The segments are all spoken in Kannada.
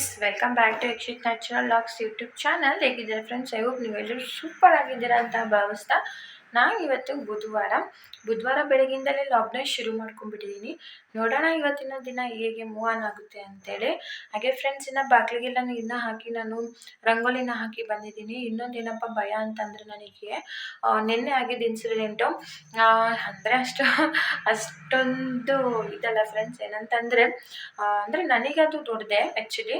Friends, welcome back to Yakshith natural locks YouTube channel. ಹೇಗಿದ್ದೀರಾ ಫ್ರೆಂಡ್ಸ್? ಐ ಹೋಪ್ ನೀವೆಲ್ಲರೂ ಸೂಪರ್ ಆಗಿದ್ದೀರಾ ಅಂತ ಭಾವಿಸ್ತಾ ನಾನು ಇವತ್ತು ಬುಧವಾರ ಬುಧವಾರ ಬೆಳಗಿಂದಲೇ ಲಾಕ್ಡೌನ್ ಶುರು ಮಾಡ್ಕೊಂಡ್ಬಿಟ್ಟಿದ್ದೀನಿ ನೋಡೋಣ ಇವತ್ತಿನ ದಿನ ಹೇಗೆ ಮೂವ್ ಆನ್ ಆಗುತ್ತೆ ಅಂತೇಳಿ. ಹಾಗೆ ಫ್ರೆಂಡ್ಸ್ ಇನ್ನು ಬಾಗಿಲಿಗೆಲ್ಲ ಇನ್ನ ಹಾಕಿ ನಾನು ರಂಗೋಲಿನ ಹಾಕಿ ಬಂದಿದ್ದೀನಿ. ಇನ್ನೊಂದು ಏನಪ್ಪ ಭಯ ಅಂತಂದರೆ ನನಗೆ ನಿನ್ನೆ ಆಗಿದ್ದ ಇನ್ಸಿಡೆಂಟು ಅಂದರೆ ಅಷ್ಟು, ಅಷ್ಟೊಂದು ಇದಲ್ಲ ಫ್ರೆಂಡ್ಸ್ ಏನಂತಂದರೆ ಅಂದರೆ ಅದು ದೊಡ್ಡದೆ ಆ್ಯಕ್ಚುಲಿ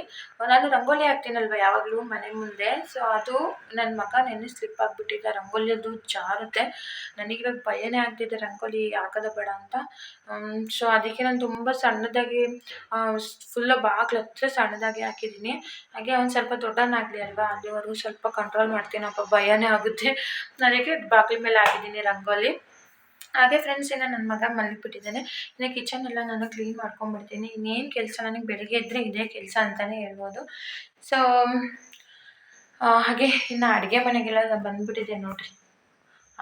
ನಾನು ರಂಗೋಲಿ ಹಾಕ್ತೀನಲ್ವ ಯಾವಾಗಲೂ ಮನೆ ಮುಂದೆ. ಸೊ ಅದು ನನ್ನ ಮಗ ನೆನ್ನೆ ಸ್ಲಿಪ್ ಆಗಿಬಿಟ್ಟಿದ್ದ. ರಂಗೋಲಿ ಅದು ಜಾರುತ್ತೆ ನನಗಿವಾಗ ಭಯನೇ ಆಗ್ತಿದೆ, ರಂಗೋಲಿ ಹಾಕೋದ ಬೇಡ ಅಂತ. ಸೊ ಅದಕ್ಕೆ ನಾನು ತುಂಬ ಸಣ್ಣದಾಗಿ ಫುಲ್ಲು ಬಾಗ್ಲ ಹತ್ರ ಸಣ್ಣದಾಗಿ ಹಾಕಿದ್ದೀನಿ. ಹಾಗೆ ಅವ್ನು ಸ್ವಲ್ಪ ದೊಡ್ಡನಾಗಲಿ ಅಲ್ವಾ? ಅಲ್ಲಿವರೆಗೂ ಸ್ವಲ್ಪ ಕಂಟ್ರೋಲ್ ಮಾಡ್ತೀನಪ್ಪ ಭಯನೇ ಆಗುತ್ತೆ. ನನಗೆ ಬಾಗಿಲ ಮೇಲೆ ಹಾಕಿದ್ದೀನಿ ರಂಗೋಲಿ? ಹಾಗೆ ಫ್ರೆಂಡ್ಸ್ ಇನ್ನು ನನ್ನ ಮಗ ಮಲಗಿಬಿಟ್ಟಿದ್ದಾನೆ. ಇನ್ನು ಕಿಚನ್ ಎಲ್ಲ ನಾನು ಕ್ಲೀನ್ ಮಾಡ್ಕೊಂಡ್ಬಿಡ್ತೀನಿ. ಇನ್ನೇನು ಕೆಲಸ? ನನಗೆ ಬೆಳಗ್ಗೆ ಇದ್ದರೆ ಇದೇ ಕೆಲಸ ಅಂತಲೇ ಹೇಳ್ಬೋದು. ಸೊ ಹಾಗೆ ಇನ್ನು ಅಡುಗೆ ಮನೆಗೆಲ್ಲ ಬಂದುಬಿಟ್ಟಿದೆ ನೋಡಿರಿ.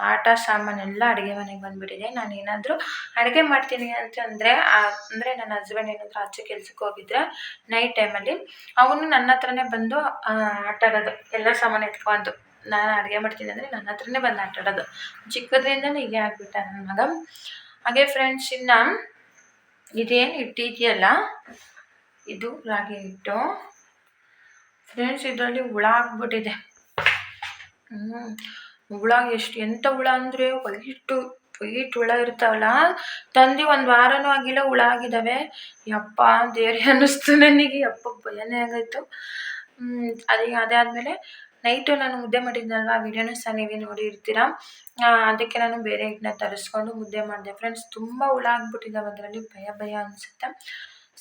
ಆಟ ಸಾಮಾನೆಲ್ಲ ಅಡುಗೆ ಮನೆಗೆ ಬಂದ್ಬಿಟ್ಟಿದೆ. ನಾನು ಏನಾದರೂ ಅಡುಗೆ ಮಾಡ್ತೀನಿ ಅಂತಂದರೆ ಅಂದರೆ ನನ್ನ ಹಸ್ಬೆಂಡ್ ಏನಾದರೂ ಆಚೆ ಕೆಲ್ಸಕ್ಕೆ ಹೋಗಿದ್ರೆ ನೈಟ್ ಟೈಮಲ್ಲಿ ಅವನು ನನ್ನ ಹತ್ರನೇ ಬಂದು ಆಟ ಆಡೋದು ಎಲ್ಲ ಸಾಮಾನು ಎತ್ಕೊಂಡು ನಾನು ಅಡುಗೆ ಮಾಡ್ತೀನಿ ಅಂದರೆ ನನ್ನ ಹತ್ರನೇ ಬಂದು ಆಟ ಆಡೋದು ಚಿಕ್ಕದ್ರಿಂದ ಹೀಗೆ ಆಗಿಬಿಟ್ಟ ನನ್ನ ಮಗ. ಹಾಗೆ ಫ್ರೆಂಡ್ಸ್ ಇನ್ನು ಇದೇನು ಹಿಟ್ಟಿದೆಯಲ್ಲ ಇದು ರಾಗಿ ಹಿಟ್ಟು. ಫ್ರೆಂಡ್ಸ್ ಇದರಲ್ಲಿ ಹುಳ ಆಗ್ಬಿಟ್ಟಿದೆ. ಹ್ಞೂ ಹುಳ ಎಷ್ಟು ಎಂಥ ಹುಳ ಅಂದರೆ ವೈಟು, ವೈಟ್ ಹುಳ ಇರ್ತಾವಲ್ಲ ತಂದು ಒಂದು ವಾರನೂ ಆಗಿಲ್ಲ, ಹುಳ ಆಗಿದ್ದಾವೆ ಯಪ್ಪ ದೇವ್ರಿ ಅನ್ನಿಸ್ತು ನನಗೆ. ಯಪ್ಪ, ಭಯನೇ ಆಗೋಯ್ತು. ಅದೇ ಅದಾದಮೇಲೆ ನೈಟು ನಾನು ಮುದ್ದೆ ಮಾಡಿದ್ನಲ್ವ ವಿಡಿಯೋನೂ ಸಹ ನೀವೇ ನೋಡಿರ್ತೀರ. ಅದಕ್ಕೆ ನಾನು ಬೇರೆ ಹಿಟ್ಟನ್ನ ತರಿಸ್ಕೊಂಡು ಮುದ್ದೆ ಮಾಡಿದೆ. ಫ್ರೆಂಡ್ಸ್ ತುಂಬ ಹುಳ ಆಗ್ಬಿಟ್ಟಿದ್ದಾವೆ ಅದರಲ್ಲಿ ಭಯ ಭಯ ಅನಿಸುತ್ತೆ.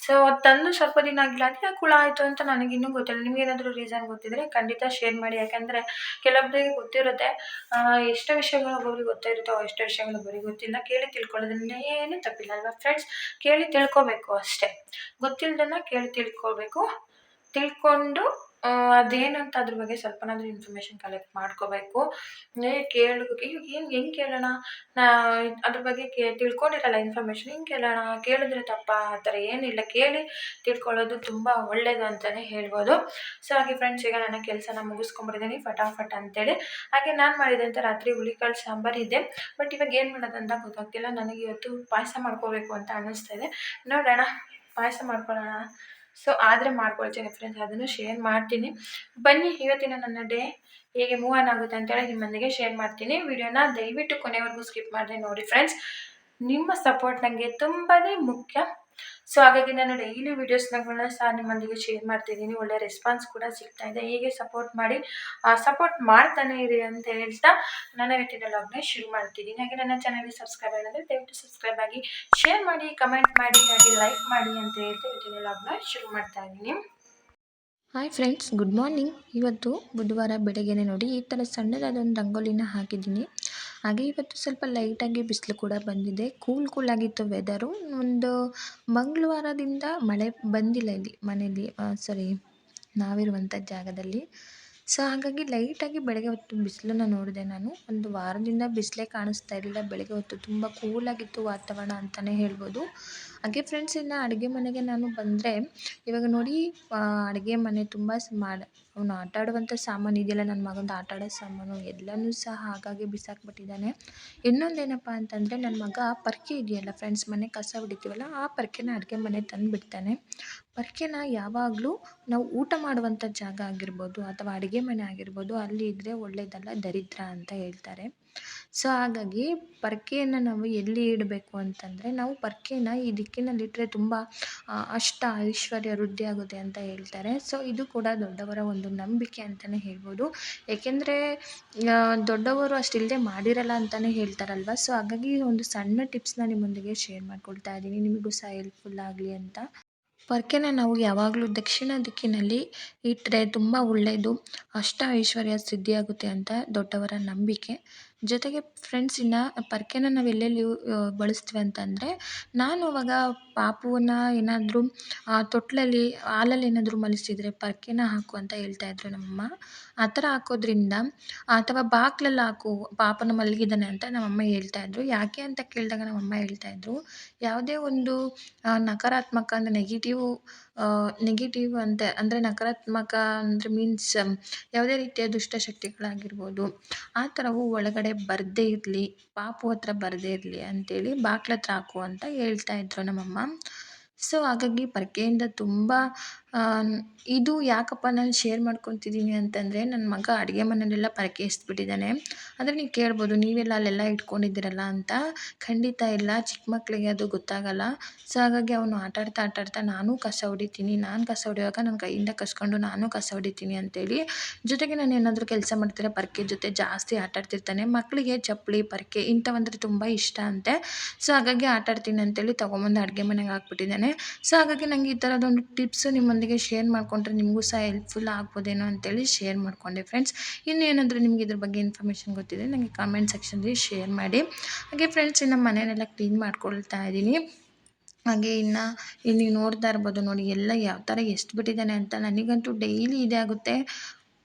ಸೊ ತಂದು ಸ್ವಲ್ಪ ದಿನ ಆಗಿಲ್ಲ ಅದು ಯಾಕೆ ಹುಳ ಆಯಿತು ಅಂತ ನನಗಿನ್ನೂ ಗೊತ್ತಿಲ್ಲ. ನಿಮಗೇನಾದರೂ ರೀಸನ್ ಗೊತ್ತಿದ್ದರೆ ಖಂಡಿತ ಶೇರ್ ಮಾಡಿ. ಯಾಕೆಂದರೆ ಕೆಲವೊಬ್ಬರಿಗೆ ಗೊತ್ತಿರುತ್ತೆ ಎಷ್ಟು ವಿಷಯಗಳು ಒಬ್ಬೊಬ್ರಿಗೆ ಗೊತ್ತಿರುತ್ತೋ ಎಷ್ಟೋ ವಿಷಯಗಳು ಒಬ್ಬರಿಗೆ ಗೊತ್ತಿಲ್ಲ. ಕೇಳಿ ತಿಳ್ಕೊಳ್ಳೋದ್ರಿಂದ ಏನೂ ತಪ್ಪಿಲ್ಲ ಅಲ್ವಾ ಫ್ರೆಂಡ್ಸ್ ಕೇಳಿ ತಿಳ್ಕೊಬೇಕು ಅಷ್ಟೇ. ಗೊತ್ತಿಲ್ಲದನ್ನ ಕೇಳಿ ತಿಳ್ಕೊಬೇಕು. ತಿಳ್ಕೊಂಡು ಅದೇನು ಅಂತ ಅದ್ರ ಬಗ್ಗೆ ಸ್ವಲ್ಪನಾದ್ರೂ ಇನ್ಫಾರ್ಮೇಷನ್ ಕಲೆಕ್ಟ್ ಮಾಡ್ಕೋಬೇಕು. ಕೇಳು ಏನು, ಹೆಂಗೆ ಕೇಳೋಣ? ನಾ, ಅದ್ರ ಬಗ್ಗೆ ಕೇ, ತಿಳ್ಕೊಂಡಿರಲ್ಲ ಇನ್ಫಾರ್ಮೇಶನ್ ಹೆಂಗೆ ಕೇಳೋಣ? ಕೇಳಿದ್ರೆ ತಪ್ಪಾ? ಆ ಥರ ಏನಿಲ್ಲ. ಕೇಳಿ ತಿಳ್ಕೊಳ್ಳೋದು ತುಂಬ ಒಳ್ಳೆಯದು ಅಂತಲೇ ಹೇಳ್ಬೋದು. ಸೊ ಹಾಗೆ ಫ್ರೆಂಡ್ಸ್ ಈಗ ನನ್ನ ಕೆಲಸನ ಮುಗಿಸ್ಕೊಂಬಿಟ್ಟಿದ್ದೀನಿ ಫಟಾಫಟ್ ಅಂತೇಳಿ. ಹಾಗೆ ನಾನು ಮಾಡಿದಂಥ ರಾತ್ರಿ ಹುಳಿಕಾಳು ಸಾಂಬಾರು ಇದೆ. ಬಟ್ ಇವಾಗ ಏನು ಮಾಡೋದಂತ ಗೊತ್ತಾಗ್ತಿಲ್ಲ. ನನಗೆ ಇವತ್ತು ಪಾಯಸ ಮಾಡ್ಕೋಬೇಕು ಅಂತ ಅನ್ನಿಸ್ತಾ ಇದೆ. ನೋಡೋಣ. ಪಾಯಸ ಮಾಡ್ಕೊಳ್ಳೋಣ. ಸೊ ಆದರೆ ಮಾಡ್ಕೊಳ್ತೀನಿ ಫ್ರೆಂಡ್ಸ್ ಅದನ್ನು ಶೇರ್ ಮಾಡ್ತೀನಿ. ಬನ್ನಿ, ಇವತ್ತಿನ ನನ್ನ ಡೇ ಹೇಗೆ ಮೂವ್ ಆನ್ ಆಗುತ್ತೆ ಅಂತೇಳಿ ನಿಮ್ಮೊಂದಿಗೆ ಶೇರ್ ಮಾಡ್ತೀನಿ. ವಿಡಿಯೋನ ದಯವಿಟ್ಟು ಕೊನೆವರೆಗೂ ಸ್ಕಿಪ್ ಮಾಡಿದೆ ನೋಡಿ ಫ್ರೆಂಡ್ಸ್ ನಿಮ್ಮ ಸಪೋರ್ಟ್ ನನಗೆ ತುಂಬಾ ಮುಖ್ಯ. ಸೊ ಹಾಗಾಗಿ ನಾನು ಡೈಲಿ ವೀಡಿಯೋಸ್ಗಳನ್ನ ಸಹ ನಿಮ್ಮೊಂದಿಗೆ ಶೇರ್ ಮಾಡ್ತಿದ್ದೀನಿ. ಒಳ್ಳೆ ರೆಸ್ಪಾನ್ಸ್ ಕೂಡ ಸಿಗ್ತಾ ಇದೆ. ಹೀಗೆ ಸಪೋರ್ಟ್ ಮಾಡಿ ಸಪೋರ್ಟ್ ಮಾಡ್ತಾನೆ ಇರಿ ಅಂತ ಹೇಳ್ತಾ ನನ್ನ ಇವತ್ತಿನ ಲಾಗ್ನ ಶುರು ಮಾಡ್ತಿದ್ದೀನಿ. ಹಾಗೆ ನನ್ನ ಚಾನಲ್ಗೆ ಸಬ್ಸ್ಕ್ರೈಬ್ ಆಗಿದ್ರೆ ದಯವಿಟ್ಟು ಸಬ್ಸ್ಕ್ರೈಬ್ ಆಗಿ ಶೇರ್ ಮಾಡಿ ಕಮೆಂಟ್ ಮಾಡಿ, ಹಾಗೆ ಲೈಕ್ ಮಾಡಿ ಅಂತ ಹೇಳ್ತಾ ಇವತ್ತಿನ ಲಾಗ್ನ ಶುರು ಮಾಡ್ತಾ ಇದ್ದೀನಿ. ಹಾಯ್ ಫ್ರೆಂಡ್ಸ್ ಗುಡ್ ಮಾರ್ನಿಂಗ್ ಇವತ್ತು ಬುಧವಾರ ಬೆಳಗ್ಗೆನೆ ನೋಡಿ ಈ ಥರ ಸಣ್ಣದಾದ ಒಂದು ರಂಗೋಲಿನ ಹಾಕಿದ್ದೀನಿ. ಹಾಗೆ ಇವತ್ತು ಸ್ವಲ್ಪ ಲೈಟಾಗಿ ಬಿಸಿಲು ಕೂಡ ಬಂದಿದೆ. ಕೂಲ್ ಕೂಲ್ ಆಗಿತ್ತು ವೆದರು ಒಂದು ಮಂಗಳವಾರದಿಂದ ಮಳೆ ಬಂದಿಲ್ಲ ಇಲ್ಲಿ ಮನೆಯಲ್ಲಿ ಸಾರಿ ನಾವಿರುವಂಥ ಜಾಗದಲ್ಲಿ. ಸೊ ಹಾಗಾಗಿ ಲೈಟಾಗಿ ಬೆಳಗ್ಗೆ ಹೊತ್ತು ಬಿಸಿಲನ್ನು ನೋಡಿದೆ ನಾನು. ಒಂದು ವಾರದಿಂದ ಬಿಸಿಲೇ ಕಾಣಿಸ್ತಾ ಇರಲಿಲ್ಲ. ಬೆಳಗ್ಗೆ ಹೊತ್ತು ತುಂಬ ಕೂಲಾಗಿತ್ತು ವಾತಾವರಣ ಅಂತಲೇ ಹೇಳ್ಬೋದು. ಹಾಗೆ ಫ್ರೆಂಡ್ಸ್ ಇನ್ನು ಅಡುಗೆ ಮನೆಗೆ ನಾನು ಬಂದರೆ, ಇವಾಗ ನೋಡಿ ಅಡುಗೆ ಮನೆ ತುಂಬ ಮಾಡಿ ಅವನು ಆಟ ಆಡುವಂಥ ಸಾಮಾನು ಇದೆಯಲ್ಲ ನನ್ನ ಮಗಂದು ಆಟ ಆಡೋ ಸಾಮಾನು, ಎಲ್ಲನೂ ಸಹ ಹಾಗಾಗಿ ಬಿಸಾಕ್ಬಿಟ್ಟಿದ್ದಾನೆ. ಇನ್ನೊಂದೇನಪ್ಪ ಅಂತಂದರೆ ನನ್ನ ಮಗ ಪರ್ಕೆ ಇದೆಯಲ್ಲ ಫ್ರೆಂಡ್ಸ್ ಮನೆ, ಕಸ ಹೊಡಿತೀವಲ್ಲ, ಆ ಪರ್ಕೆನ ಅಡುಗೆ ಮನೆ ತಂದುಬಿಡ್ತಾನೆ. ಪರ್ಕೆನ ಯಾವಾಗಲೂ ನಾವು ಊಟ ಮಾಡುವಂಥ ಜಾಗ ಆಗಿರ್ಬೋದು, ಅಥವಾ ಅಡುಗೆ ಮನೆ ಆಗಿರ್ಬೋದು, ಅಲ್ಲಿ ಇದ್ದರೆ ಒಳ್ಳೆಯದಲ್ಲ ದರಿದ್ರ ಅಂತ ಹೇಳ್ತಾರೆ. ಸೊ ಹಾಗಾಗಿ ಪೊರ್ಕೆಯನ್ನು ನಾವು ಎಲ್ಲಿ ಇಡಬೇಕು ಅಂತಂದರೆ ನಾವು ಪೊರ್ಕೆನ ಈ ದಿಕ್ಕಿನಲ್ಲಿಟ್ಟರೆ ತುಂಬ ಅಷ್ಟ ಐಶ್ವರ್ಯ ವೃದ್ಧಿ ಆಗುತ್ತೆ ಅಂತ ಹೇಳ್ತಾರೆ. ಸೊ ಇದು ಕೂಡ ದೊಡ್ಡವರ ಒಂದು ನಂಬಿಕೆ ಅಂತಲೇ ಹೇಳ್ಬೋದು. ಏಕೆಂದರೆ ದೊಡ್ಡವರು ಅಷ್ಟಿಲ್ಲದೆ ಮಾಡಿರಲ್ಲ ಅಂತಲೇ ಹೇಳ್ತಾರಲ್ವ? ಸೊ ಹಾಗಾಗಿ ಒಂದು ಸಣ್ಣ ಟಿಪ್ಸ್ನ ನಿಮ್ಮೊಂದಿಗೆ ಶೇರ್ ಮಾಡ್ಕೊಳ್ತಾ ಇದ್ದೀನಿ. ನಿಮಗೂ ಸಹ ಹೆಲ್ಪ್ಫುಲ್ ಆಗಲಿ ಅಂತ. ಪೊರ್ಕೆನ ನಾವು ಯಾವಾಗಲೂ ದಕ್ಷಿಣ ದಿಕ್ಕಿನಲ್ಲಿ ಇಟ್ಟರೆ ತುಂಬ ಒಳ್ಳೆಯದು ಅಷ್ಟ ಐಶ್ವರ್ಯ ಸಿದ್ಧಿಯಾಗುತ್ತೆ ಅಂತ ದೊಡ್ಡವರ ನಂಬಿಕೆ. ಜೊತೆಗೆ ಫ್ರೆಂಡ್ಸ್ ಇನ್ನು ಪರ್ಕೆನ ನಾವು ಎಲ್ಲೆಲ್ಲಿ ಬಳಸ್ತೀವಿ ಅಂತಂದರೆ, ನಾನು ಅವಾಗ ಪಾಪುವನ್ನು ಏನಾದರೂ ತೊಟ್ಲಲ್ಲಿ, ಹಾಲಲ್ಲಿ ಏನಾದರೂ ಮಲಗಿಸಿದ್ರೆ ಪರ್ಕೆನ ಹಾಕು ಅಂತ ಹೇಳ್ತಾಯಿದ್ರು ನಮ್ಮಮ್ಮ ಆ ಥರ ಹಾಕೋದ್ರಿಂದ ಅಥವಾ ಬಾಗ್ಲಲ್ಲಿ ಹಾಕು ಪಾಪನ ಮಲಗಿದ್ದಾನೆ ಅಂತ ನಮ್ಮಮ್ಮ ಹೇಳ್ತಾಯಿದ್ರು ಯಾಕೆ ಅಂತ ಕೇಳಿದಾಗ ನಮ್ಮಮ್ಮ ಹೇಳ್ತಾಯಿದ್ರು ಯಾವುದೇ ಒಂದು ನಕಾರಾತ್ಮಕ ಅಂದರೆ ನೆಗೆಟಿವ್ ನೆಗೆಟಿವ್ ಅಂತ, ಅಂದರೆ ನಕಾರಾತ್ಮಕ ಅಂದರೆ ಮೀನ್ಸ್ ಯಾವುದೇ ರೀತಿಯ ದುಷ್ಟಶಕ್ತಿಗಳಾಗಿರ್ಬೋದು ಆ ಥರವು ಒಳಗಡೆ ಬರದೇ ಇರಲಿ, ಪಾಪು ಹತ್ರ ಬರದೇ ಇರಲಿ ಅಂತೇಳಿ ಬಾಗ್ಲ ಹತ್ರ ಹಾಕು ಅಂತ ಹೇಳ್ತಾಯಿದ್ರು ನಮ್ಮಮ್ಮ. ಸೊ ಹಾಗಾಗಿ ಪರ್ಕೆಯಿಂದ ತುಂಬ ಇದು ಯಾಕಪ್ಪ ನಾನು ಶೇರ್ ಮಾಡ್ಕೊತಿದ್ದೀನಿ ಅಂತಂದರೆ ನನ್ನ ಮಗ ಅಡುಗೆ ಮನೆಯಲ್ಲೆಲ್ಲ ಪರಕೆ ಎಸ್ದ್ಬಿಟ್ಟಿದ್ದಾನೆ ಅಂದರೆ ನೀವು ಕೇಳ್ಬೋದು, ನೀವೆಲ್ಲ ಅಲ್ಲೆಲ್ಲ ಇಟ್ಕೊಂಡಿದ್ದೀರಲ್ಲ ಅಂತ. ಖಂಡಿತ ಇಲ್ಲ ಚಿಕ್ಕ ಮಕ್ಕಳಿಗೆ ಅದು ಗೊತ್ತಾಗಲ್ಲ. ಸೊ ಹಾಗಾಗಿ ಅವನು ಆಟಾಡ್ತಾ ಆಟಾಡ್ತಾ ನಾನು ಕಸ ಹೊಡಿತೀನಿ. ನಾನು ಕಸ ಹೊಡಿಯುವಾಗ ನನ್ನ ಕೈಯಿಂದ ಕಸ್ಕೊಂಡು ನಾನು ಕಸ ಹೊಡಿತೀನಿ ಅಂತೇಳಿ. ಜೊತೆಗೆ ನಾನು ಏನಾದರೂ ಕೆಲಸ ಮಾಡ್ತೀನಿ ಪರ್ಕೆ ಜೊತೆ ಜಾಸ್ತಿ ಆಟಾಡ್ತಿರ್ತಾನೆ. ಮಕ್ಕಳಿಗೆ ಚಪ್ಪಲಿ, ಪರ್ಕೆ ಇಂಥವಂದರೆ ತುಂಬ ಇಷ್ಟ ಅಂತೆ. ಸೊ ಹಾಗಾಗಿ ಆಟಾಡ್ತೀನಿ ಅಂತೇಳಿ ತೊಗೊಂಬಂದು ಅಡುಗೆ ಮನೆಗೆ ಹಾಕ್ಬಿಟ್ಟಿದ್ದಾನೆ. ಸೊ ಹಾಗಾಗಿ ನನಗೆ ಈ ಥರದೊಂದು ಟಿಪ್ಸು ನಿಮ್ಮೊಂದಿಗೆ ಶೇರ್ ಮಾಡಿಕೊಂಡ್ರೆ ನಿಮಗೂ ಸಹ ಹೆಲ್ಪ್ಫುಲ್ ಆಗ್ಬೋದೇನೋ ಅಂತೇಳಿ ಶೇರ್ ಮಾಡಿಕೊಂಡೆ ಫ್ರೆಂಡ್ಸ್ ಇನ್ನೇನಾದರೂ ನಿಮಗೆ ಇದ್ರ ಬಗ್ಗೆ ಇನ್ಫಾರ್ಮೇಷನ್ ಗೊತ್ತಿದೆ ನನಗೆ ಕಾಮೆಂಟ್ ಸೆಕ್ಷನ್ಲಿ ಶೇರ್ ಮಾಡಿ. ಹಾಗೆ ಫ್ರೆಂಡ್ಸ್ ಇನ್ನು ಮನೆಯನ್ನೆಲ್ಲ ಕ್ಲೀನ್ ಮಾಡ್ಕೊಳ್ತಾ ಇದ್ದೀನಿ. ಹಾಗೆ ಇನ್ನು ಇಲ್ಲಿ ನೋಡ್ತಾ ಇರ್ಬೋದು ನೋಡಿ, ಎಲ್ಲ ಯಾವ ಥರ ಎಷ್ಟು ಬಿಟ್ಟಿದ್ದಾನೆ ಅಂತ. ನನಗಂತೂ ಡೈಲಿ ಇದೇ ಆಗುತ್ತೆ.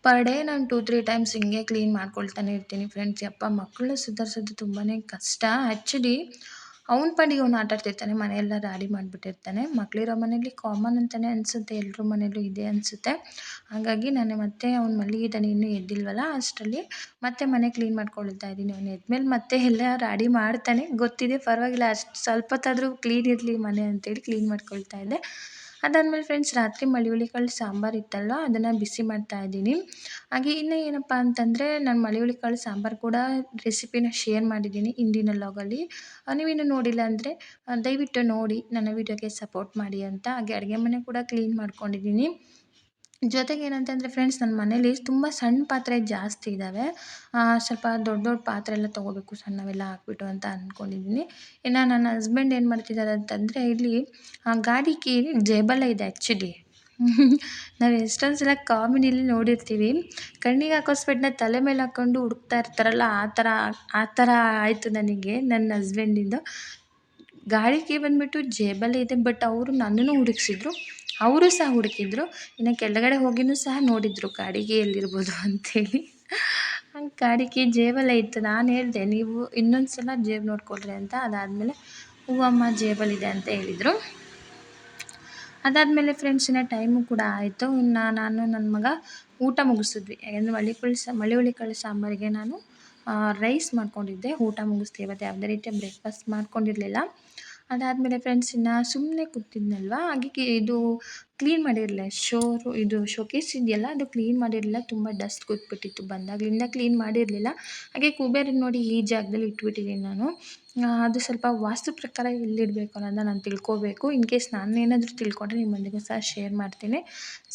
ಪರ್ ಡೇ ನಾನು ಟೂ ತ್ರೀ ಟೈಮ್ಸ್ ಹಿಂಗೆ ಕ್ಲೀನ್ ಮಾಡ್ಕೊಳ್ತಾನೆ ಇರ್ತೀನಿ ಫ್ರೆಂಡ್ಸ್ ಯಪ್ಪ, ಮಕ್ಕಳನ್ನ ಸುಧಾರಿಸೋದು ತುಂಬಾ ಕಷ್ಟ. ಆ್ಯಕ್ಚುಲಿ ಅವ್ನ ಪಾಡಿಗೆ ಅವ್ನು ಆಟಾಡ್ತಿರ್ತಾನೆ ಮನೆಯೆಲ್ಲ ರಾಡಿ ಮಾಡಿಬಿಟ್ಟಿರ್ತಾನೆ. ಮಕ್ಕಳಿರೋ ಮನೆಯಲ್ಲಿ ಕಾಮನ್ ಅಂತಲೇ ಅನಿಸುತ್ತೆ ಎಲ್ಲರ ಮನೆಯಲ್ಲೂ ಇದೆ ಅನಿಸುತ್ತೆ. ಹಾಗಾಗಿ ನಾನು ಮತ್ತೆ ಅವ್ನು ಮಲಗಿದ್ದಾನೆ ಇನ್ನೂ ಎದ್ದಿಲ್ವಲ್ಲ, ಅಷ್ಟರಲ್ಲಿ ಮತ್ತೆ ಮನೆ ಕ್ಲೀನ್ ಮಾಡ್ಕೊಳ್ತಾ ಇದ್ದೀನಿ. ಅವ್ನು ಎದ್ಮೇಲೆ ಮತ್ತೆ ಎಲ್ಲ ರಾಡಿ ಮಾಡ್ತಾನೆ. ಗೊತ್ತಿದೆ ಪರವಾಗಿಲ್ಲ, ಅಷ್ಟು ಸ್ವಲ್ಪ ಹೊತ್ತಾದರೂ ಕ್ಲೀನ್ ಇರಲಿ ಮನೆ ಅಂತೇಳಿ ಕ್ಲೀನ್ ಮಾಡ್ಕೊಳ್ತಾ ಇದ್ದೆ. ಅದಾದಮೇಲೆ ಫ್ರೆಂಡ್ಸ್ ರಾತ್ರಿ ಮಳಿ ಕಾಳು ಸಾಂಬಾರು ಇತ್ತಲ್ವ? ಅದನ್ನು ಬಿಸಿ ಮಾಡ್ತಾ ಇದ್ದೀನಿ. ಹಾಗೆ ಇನ್ನು ಏನಪ್ಪ ಅಂತಂದರೆ, ನಾನು ಮಳಿ ಕಾಳು ಸಾಂಬಾರು ಕೂಡ ರೆಸಿಪಿನ ಶೇರ್ ಮಾಡಿದ್ದೀನಿ ಹಿಂದಿನ ಲಾಗಲ್ಲಿ ನೀವಿನ್ನೂ ನೋಡಿಲ್ಲ ಅಂದರೆ ದಯವಿಟ್ಟು ನೋಡಿ, ನನ್ನ ವೀಡಿಯೋಗೆ ಸಪೋರ್ಟ್ ಮಾಡಿ ಅಂತ. ಹಾಗೆ ಅಡುಗೆ ಮನೆ ಕೂಡ ಕ್ಲೀನ್ ಮಾಡ್ಕೊಂಡಿದ್ದೀನಿ. ಜೊತೆಗೆ ಏನಂತಂದರೆ ಫ್ರೆಂಡ್ಸ್ ನನ್ನ ಮನೇಲಿ ತುಂಬ ಸಣ್ಣ ಪಾತ್ರೆ ಜಾಸ್ತಿ ಇದ್ದಾವೆ ಸ್ವಲ್ಪ ದೊಡ್ಡ ದೊಡ್ಡ ಪಾತ್ರೆ ಎಲ್ಲ ತೊಗೋಬೇಕು, ಸಣ್ಣವೆಲ್ಲ ಹಾಕ್ಬಿಟ್ಟು ಅಂತ ಅಂದ್ಕೊಂಡಿದ್ದೀನಿ ಇನ್ನು ನನ್ನ ಹಸ್ಬೆಂಡ್ ಏನು ಮಾಡ್ತಿದ್ದಾರೆ ಅಂತಂದರೆ ಇಲ್ಲಿ ಗಾಡಿ ಕೀ ಜೇಬಲ್ಲೇ ಇದೆ ಆ್ಯಕ್ಚುಲಿ ನಾವು ಎಷ್ಟೊಂದು ಸಲ ಕಾಮಿಡಿಲಿ ನೋಡಿರ್ತೀವಿ. ಕಣ್ಣಿಗೆ ಹಾಕೋ ತಲೆ ಮೇಲೆ ಹಾಕ್ಕೊಂಡು ಹುಡುಕ್ತಾ ಇರ್ತಾರಲ್ಲ, ಆ ಥರ ಆ ಥರ ಆಯಿತು ನನಗೆ ನನ್ನ ಹಸ್ಬೆಂಡಿಂದು ಕೀ ಬಂದುಬಿಟ್ಟು ಜೇಬಲ್ಲೇ ಇದೆ ಬಟ್ ಅವರು ನನ್ನನ್ನು ಹುಡುಕ್ಸಿದ್ರು. ಅವರು ಸಹ ಹುಡುಕಿದ್ರು. ಇನ್ನು ಕೆಳಗಡೆ ಹೋಗಿನೂ ಸಹ ನೋಡಿದರು. ಗಾಡಿಗೆ ಎಲ್ಲಿರ್ಬೋದು ಅಂಥೇಳಿ ಹಂಗೆ ಕಾಡಿಗೆ ಜೇಬಲ್ಲ ಇತ್ತು. ನಾನು ಹೇಳಿದೆ, ನೀವು ಇನ್ನೊಂದು ಸಲ ಜೇಬು ನೋಡ್ಕೊಳ್ರಿ ಅಂತ. ಅದಾದಮೇಲೆ ಹೂವಮ್ಮ ಇದೆ ಅಂತ ಹೇಳಿದರು. ಅದಾದಮೇಲೆ ಫ್ರೆಂಡ್ಸ್ ಇನ್ನು ಟೈಮು ಕೂಡ ಆಯಿತು. ಇನ್ನು ನಾನು ನನ್ನ ಮಗ ಊಟ ಮುಗಿಸಿದ್ವಿ. ಯಾಕೆಂದರೆ ಮಳೆ ಕುಳಿ ಸಾ ಮಳ್ಳಿ ಹುಳಿ ಕಾಳು ಸಾಂಬಾರಿಗೆ ನಾನು ರೈಸ್ ಮಾಡ್ಕೊಂಡಿದ್ದೆ. ಊಟ ಮುಗಿಸ್ತೀವಿ ಇವತ್ತು ಯಾವುದೇ ರೀತಿಯ ಬ್ರೇಕ್ಫಾಸ್ಟ್ ಮಾಡ್ಕೊಂಡಿರಲಿಲ್ಲ. ಅದಾದಮೇಲೆ ಫ್ರೆಂಡ್ಸ್ ಇನ್ನು ಸುಮ್ಮನೆ ಕೂತಿದ್ನಲ್ವ? ಹಾಗೆ ಇದು ಕ್ಲೀನ್ ಮಾಡಿರಲಿಲ್ಲ ಶೋರು ಇದು ಶೋಕೇಸ್ ಇದೆಯಲ್ಲ, ಅದು ಕ್ಲೀನ್ ಮಾಡಿರಲಿಲ್ಲ, ತುಂಬ ಡಸ್ಟ್ ಕೂತ್ಬಿಟ್ಟಿತ್ತು ಬಂದಾಗಲಿಂದ ಕ್ಲೀನ್ ಮಾಡಿರಲಿಲ್ಲ. ಹಾಗೆ ಕುಬೇರನ ನೋಡಿ ಈ ಜಾಗದಲ್ಲಿ ಇಟ್ಬಿಟ್ಟಿದ್ದೀನಿ ನಾನು. ಅದು ಸ್ವಲ್ಪ ವಾಸ್ತು ಪ್ರಕಾರ ಎಲ್ಲಿಡಬೇಕು ಅನ್ನೋದನ್ನ ನಾನು ತಿಳ್ಕೊಬೇಕು. ಇನ್ ಕೇಸ್ ನಾನು ಏನಾದರೂ ತಿಳ್ಕೊಂಡ್ರೆ ನಿಮ್ಮೊಂದಿಗೆ ಸಹ ಶೇರ್ ಮಾಡ್ತೀನಿ.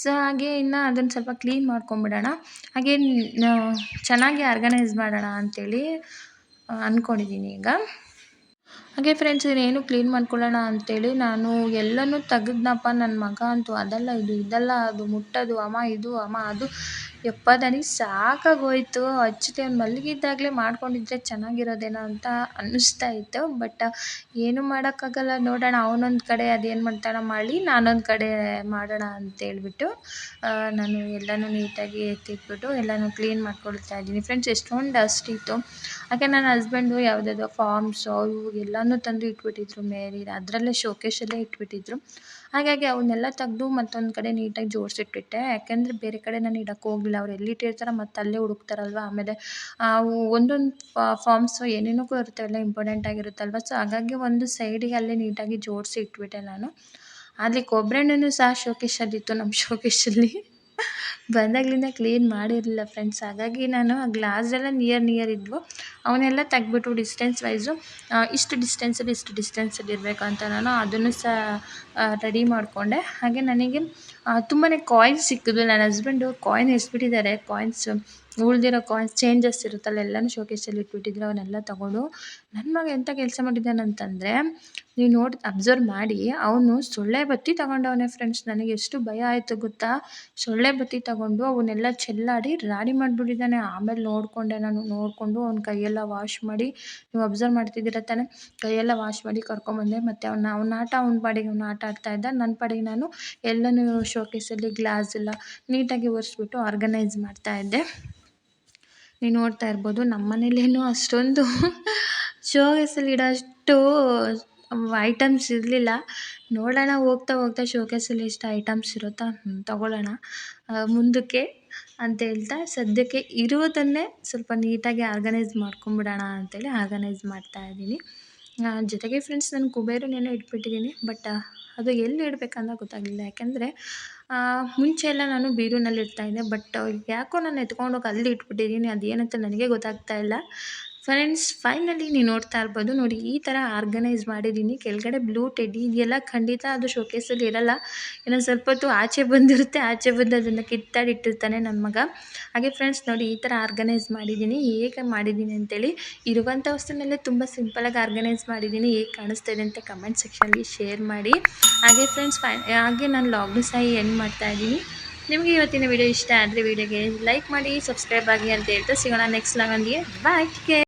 ಸೊ ಹಾಗೆ ಇನ್ನು ಅದನ್ನು ಸ್ವಲ್ಪ ಕ್ಲೀನ್ ಮಾಡ್ಕೊಂಬಿಡೋಣ. ಹಾಗೆ ಚೆನ್ನಾಗಿ ಆರ್ಗನೈಸ್ ಮಾಡೋಣ ಅಂಥೇಳಿ ಅಂದ್ಕೊಂಡಿದ್ದೀನಿ ಈಗ. ಹಾಗೆ ಫ್ರೆಂಡ್ಸ್ ಇನ್ನೇನು ಕ್ಲೀನ್ ಮಾಡ್ಕೊಳ್ಳೋಣ ಅಂತೇಳಿ ನಾನು ಎಲ್ಲನೂ ತೆಗೆದ್ನಪ್ಪ ನನ್ನ ಮಗ ಅಂತೂ. ಅದಲ್ಲ ಇದು, ಇದಲ್ಲ ಅದು, ಮುಟ್ಟೋದು, ಅಮ್ಮ ಇದು, ಅಮ್ಮ ಅದು. ಯಪ್ಪ, ನನಗೆ ಸಾಕಾಗೋಯಿತು. ಆ್ಯಕ್ಚುಲಿ ಅವ್ನು ಮಲಗಿದ್ದಾಗಲೇ ಮಾಡ್ಕೊಂಡಿದ್ರೆ ಚೆನ್ನಾಗಿರೋದೇನೋ ಅಂತ ಅನ್ನಿಸ್ತಾ ಇತ್ತು. ಬಟ್, ಏನೂ ಮಾಡೋಕ್ಕಾಗಲ್ಲ. ನೋಡೋಣ, ಅವನೊಂದು ಕಡೆ ಅದೇನು ಮಾಡ್ತಾನೋ ಮಾಡಲಿ ನಾನೊಂದು ಕಡೆ ಮಾಡೋಣ ಅಂತೇಳ್ಬಿಟ್ಟು ನಾನು ಎಲ್ಲನೂ ನೀಟಾಗಿ ಎತ್ತಿಟ್ಬಿಟ್ಟು, ಎಲ್ಲನೂ ಕ್ಲೀನ್ ಮಾಡ್ಕೊಳ್ತಾ ಇದ್ದೀನಿ. ಫ್ರೆಂಡ್ಸ್, ಎಷ್ಟೊಂದು ಡಸ್ಟ್ ಇತ್ತು. ಯಾಕೆ ನನ್ನ ಹಸ್ಬೆಂಡು ಯಾವುದ್ಯಾವುದೋ ಫಾರ್ಮ್ಸು, ಇವು ಎಲ್ಲನೂ ತಂದು ಇಟ್ಬಿಟ್ಟಿದ್ರು ಮೇರಿ. ಅದರಲ್ಲೇ ಶೋಕೇಶಲ್ಲೇ ಇಟ್ಬಿಟ್ಟಿದ್ರು. ಹಾಗಾಗಿ ಅವನ್ನೆಲ್ಲ ತೆಗ್ದು ಮತ್ತೊಂದು ಕಡೆ ನೀಟಾಗಿ ಜೋಡಿಸಿಟ್ಬಿಟ್ಟೆ. ಯಾಕೆಂದರೆ ಬೇರೆ ಕಡೆ ನಾನು ಇಡಕ್ಕೆ ಹೋಗಿಲ್ಲ ಅವ್ರು ಎಲ್ಲಿಟ್ಟಿರ್ತಾರೋ ಮತ್ತು ಅಲ್ಲೇ ಹುಡುಕ್ತಾರಲ್ವ? ಆಮೇಲೆ ಅವು ಒಂದೊಂದು ಫಾರ್ಮ್ಸು ಏನೇನಕ್ಕೂ ಇರುತ್ತೆ ಎಲ್ಲ ಇಂಪಾರ್ಟೆಂಟ್ ಆಗಿರುತ್ತಲ್ವ? ಸೊ ಹಾಗಾಗಿ ಒಂದು ಸೈಡಿಗೆ ಅಲ್ಲೇ ನೀಟಾಗಿ ಜೋಡಿಸಿ ಇಟ್ಬಿಟ್ಟೆ ನಾನು. ಅಲ್ಲಿ ಕೊಬ್ಬರಿ ಎಣ್ಣೆನೂ ಸಹ ಶೋಕೇಶಲ್ಲಿತ್ತು ನಮ್ಮ ಶೋಕೇಶಲ್ಲಿ ಬಂದಾಗಲಿಂದ ಕ್ಲೀನ್ ಮಾಡಿರಲಿಲ್ಲ ಫ್ರೆಂಡ್ಸ್ ಹಾಗಾಗಿ ನಾನು ಆ ಗ್ಲಾಸೆಲ್ಲ ನಿಯರ್ ನಿಯರ್ ಇದ್ವು. ಅವನ್ನೆಲ್ಲ ತೆಗ್ದ್ಬಿಟ್ಟು ಡಿಸ್ಟೆನ್ಸ್ ವೈಸು ಇಷ್ಟು ಡಿಸ್ಟೆನ್ಸಲ್ಲಿ ಇಷ್ಟು ಡಿಸ್ಟೆನ್ಸಲ್ಲಿ ಇರಬೇಕು ಅಂತ ನಾನು ಅದನ್ನು ಸಹ ರೆಡಿ ಮಾಡಿಕೊಂಡೆ. ಹಾಗೆ ನನಗೆ ತುಂಬಾ ಕಾಯಿನ್ಸ್ ಸಿಕ್ಕಿದ್ವು ನನ್ನ ಹಸ್ಬೆಂಡು ಕಾಯಿನ್ ಎಸ್ಬಿಟ್ಟಿದ್ದಾರೆ. ಕಾಯಿನ್ಸ್ ಉಳ್ದಿರೋ ಕಾಯಿನ್ಸ್ ಚೇಂಜಸ್ ಇರುತ್ತಲ್ಲ ಎಲ್ಲನೂ ಶೋಕೇಸಲ್ಲಿ ಇಟ್ಬಿಟ್ಟಿದ್ರು. ಅವನ್ನೆಲ್ಲ ತಗೊಂಡು ನನ್ನ ಮಗ ಎಂಥ ಕೆಲಸ ಮಾಡಿದ್ದಾನಂತಂದರೆ, ನೀವು ನೋಡಿ ಅಬ್ಸರ್ವ್ ಮಾಡಿ, ಅವನು ಸೊಳ್ಳೆ ಬತ್ತಿ ತಗೊಂಡವನೆ ಫ್ರೆಂಡ್ಸ್ ನನಗೆ ಎಷ್ಟು ಭಯ ಆಯಿತು ಗೊತ್ತಾ? ಸೊಳ್ಳೆ ಬತ್ತಿ ತಗೊಂಡು ಅವನ್ನೆಲ್ಲ ಚೆಲ್ಲಾಡಿ ರಾಡಿ ಮಾಡಿಬಿಟ್ಟಿದ್ದಾನೆ. ಆಮೇಲೆ ನೋಡಿಕೊಂಡೆ ನಾನು. ನೋಡಿಕೊಂಡು ಅವ್ನ ಕೈಯೆಲ್ಲ ವಾಶ್ ಮಾಡಿ, ನೀವು ಅಬ್ಸರ್ವ್ ಮಾಡ್ತಿದ್ದೀರ ತಾನೆ? ಕೈಯೆಲ್ಲ ವಾಶ್ ಮಾಡಿ ಕರ್ಕೊಂಬಂದೆ. ಮತ್ತು ಅವ್ನ ಅವ್ನ ಆಟ ಅವ್ನ ಪಾಡಿಗೆ, ಅವ್ನು ಆಟ ಆಡ್ತಾ ಇದ್ದ. ನನ್ನ ಪಾಡಿಗೆ ನಾನು ಎಲ್ಲನೂ ಶೋಕೇಸಲ್ಲಿ ಗ್ಲಾಸ್ ಎಲ್ಲ ನೀಟಾಗಿ ಒರೆಸ್ಬಿಟ್ಟು ಆರ್ಗನೈಸ್ ಮಾಡ್ತಾ ಇದ್ದೆ. ನೀವು ನೋಡ್ತಾ ಇರ್ಬೋದು ನಮ್ಮ ಮನೇಲೇನು ಅಷ್ಟೊಂದು ಶೋಕೇಸಲ್ಲಿ ಇಡೋಷ್ಟು ಐಟಮ್ಸ್ ಇರಲಿಲ್ಲ. ನೋಡೋಣ, ಹೋಗ್ತಾ ಹೋಗ್ತಾ ಶೋಕೇಸಲ್ಲಿ ಎಷ್ಟು ಐಟಮ್ಸ್ ಇರುತ್ತಾ ತಗೊಳ್ಳೋಣ. ಮುಂದಕ್ಕೆ ಅಂತ ಹೇಳ್ತಾ ಸದ್ಯಕ್ಕೆ ಇರುವುದನ್ನೇ ಸ್ವಲ್ಪ ನೀಟಾಗಿ ಆರ್ಗನೈಸ್ ಮಾಡ್ಕೊಂಬಿಡೋಣ ಅಂತೇಳಿ ಆರ್ಗನೈಸ್ ಮಾಡ್ತಾ ಇದ್ದೀನಿ. ಜೊತೆಗೆ ಫ್ರೆಂಡ್ಸ್ ನಾನು ಕುಬೇರನೇನೋ ಇಟ್ಬಿಟ್ಟಿದ್ದೀನಿ ಬಟ್ ಅದು ಎಲ್ಲಿ ಇಡಬೇಕಂತ ಗೊತ್ತಾಗಲಿಲ್ಲ. ಯಾಕೆಂದರೆ ಮುಂಚೆ ಎಲ್ಲ ನಾನು ಬೀರುನಲ್ಲಿ ಇಡ್ತಾಯಿದ್ದೆ ಬಟ್ ಯಾಕೋ ನಾನು ಎತ್ಕೊಂಡೋಗಿ ಅಲ್ಲಿ ಇಟ್ಬಿಟ್ಟಿದ್ದೀನಿ ಅದೇನಂತ ನನಗೆ ಗೊತ್ತಾಗ್ತಾ ಇಲ್ಲ. ಫ್ರೆಂಡ್ಸ್ ಫೈನಲಿ ನೀವು ನೋಡ್ತಾ ಇರ್ಬೋದು. ನೋಡಿ, ಈ ಥರ ಆರ್ಗನೈಸ್ ಮಾಡಿದ್ದೀನಿ. ಕೆಳಗಡೆ ಬ್ಲೂ ಟೆಡ್ಡಿ ಇದೆಲ್ಲ ಖಂಡಿತ ಅದು ಶೋಕೇಸಲ್ಲಿ ಇರಲ್ಲ. ಏನೋ ಸ್ವಲ್ಪ ಹೊತ್ತು ಆಚೆ ಬಂದಿರುತ್ತೆ. ಆಚೆ ಬಂದು ಅದನ್ನು ಕಿತ್ತಾಡಿ ಇಟ್ಟಿರ್ತಾನೆ ನನ್ನ ಮಗ. ಹಾಗೆ ಫ್ರೆಂಡ್ಸ್ ನೋಡಿ, ಈ ಥರ ಆರ್ಗನೈಸ್ ಮಾಡಿದ್ದೀನಿ. ಹೇಗೆ ಮಾಡಿದ್ದೀನಿ ಅಂತೇಳಿ ಇರುವಂಥ ವಸ್ತುನಲ್ಲೇ ತುಂಬ ಸಿಂಪಲಾಗಿ ಆರ್ಗನೈಸ್ ಮಾಡಿದ್ದೀನಿ. ಹೇಗೆ ಕಾಣಿಸ್ತಾ ಇದೆ ಅಂತ ಕಮೆಂಟ್ ಸೆಕ್ಷನಲ್ಲಿ ಶೇರ್ ಮಾಡಿ. ಹಾಗೆ ಫ್ರೆಂಡ್ಸ್ ಹಾಗೆ ನಾನು ಲಾಗ್ನು ಸಹ ಎಂಡ್ ಮಾಡ್ತಾ ಇದ್ದೀನಿ. ನಿಮಗೆ ಇವತ್ತಿನ ವಿಡಿಯೋ ಇಷ್ಟ ಆದರೆ ವಿಡಿಯೋಗೆ ಲೈಕ್ ಮಾಡಿ ಸಬ್ಸ್ಕ್ರೈಬ್ ಆಗಿ ಅಂತ ಹೇಳ್ತಾ ಸಿಗೋಣ ನೆಕ್ಸ್ಟ್ ಲಾಗಂದಿಗೆ ಬಾಯ್